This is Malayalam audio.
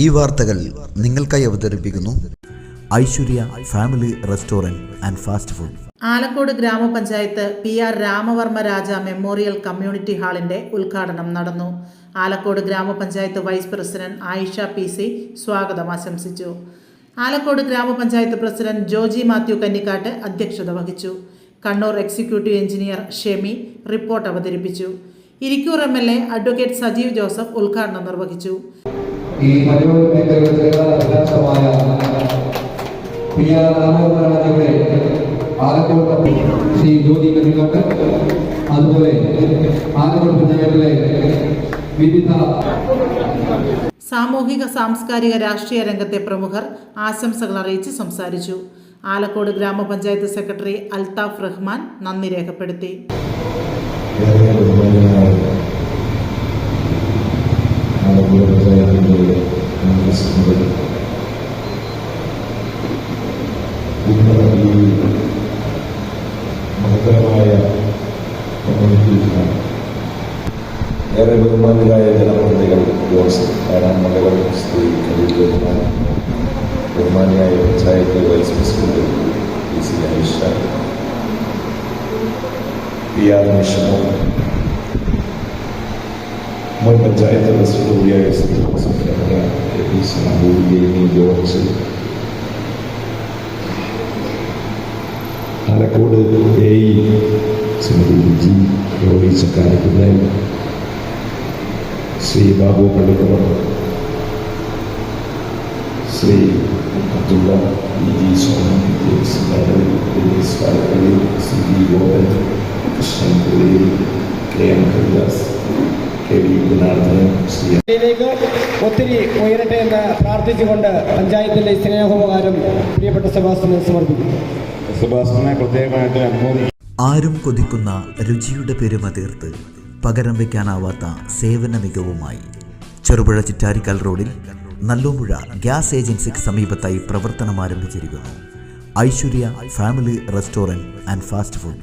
ഈ വാർത്തകൾ നിങ്ങൾക്കായി അവതരിപ്പിക്കുന്നു Aishwarya family restaurant and fast food. Alakode ഗ്രാമപഞ്ചായത്ത് P R Ramavarma Raja memorial community ഹാളിന്റെ ഉദ്ഘാടനം നടന്നു. ആലക്കോട് ഗ്രാമപഞ്ചായത്ത് vice president Ayisha P C സ്വാഗതം ആശംസിച്ചു. ആലക്കോട് ഗ്രാമപഞ്ചായത്ത് പ്രസിഡന്റ് ജോജി മാത്യു കന്നിക്കാട്ട് അധ്യക്ഷത വഹിച്ചു. Kannur executive engineer Shemi report അവതരിപ്പിച്ചു. Irikkur M L A advocate Sajeev Joseph ഉദ്ഘാടനം നിർവഹിച്ചു. ഈ മലയോര മേഖലകളിലെ പ്രകാശമായ പി ആർ രാമചന്ദ്രനാഥയുടെ ആലക്കോട് ശ്രീ ജ്യോതി അതുപോലെ ആലക്കോട് പഞ്ചായത്തിലെ വിവിധ സാമൂഹിക സാംസ്കാരിക രാഷ്ട്രീയ രംഗത്തെ പ്രമുഖർ ആശംസകൾ അറിയിച്ച് സംസാരിച്ചു. ആലക്കോട് ഗ്രാമപഞ്ചായത്ത് സെക്രട്ടറി അൽതാഫ് റഹ്മാൻ നന്ദി രേഖപ്പെടുത്തി. പഞ്ചായത്തിന്റെ ഈ മഹത്തരമായ ഏറെ ബഹുമാനിയായ ജനപ്രതിനിധികൾ ജോൺസൺ ധാരാളം മലകൾ ശ്രീ കലീൽ ബഹുമാൻ ബഹുമാനിയായ panchayat vice president P C Anisha P R മിഷമോ മുൻ പഞ്ചായത്ത് പ്രസിഡന്റ് കൂടിയായ George Alakode A E Shrimati G റോഡി Chakkarakunnel Shri Babu Pallikkulam Shri Abdulla E G Swami Shri Nair Gopan Palappally C V Govind Krishnan K M Haridas ഒത്തിരി ഉയരട്ടെ എന്ന് പ്രാർത്ഥിച്ചുകൊണ്ട് പഞ്ചായത്തിന്റെ സ്നേഹോപകാരം പ്രിയപ്പെട്ട സെബാസ്റ്റിനെ സമർപ്പിക്കുന്നു. സുഭാഷിനെ പ്രത്യേകമായിട്ട് അനുമോദിക്കും ആരും കൊതിക്കുന്ന രുചിയുടെ പെരുമ തീർത്ത് പകരം വയ്ക്കാനാവാത്ത സേവന മികവുമായി ചെറുപുഴ ചിറ്റാരിക്കൽ റോഡിൽ നല്ലോമ്പുഴ ഗ്യാസ് ഏജൻസിക്ക് സമീപത്തായി പ്രവർത്തനം ആരംഭിച്ചിരിക്കുന്നു. Aishwarya family restaurant and fast food.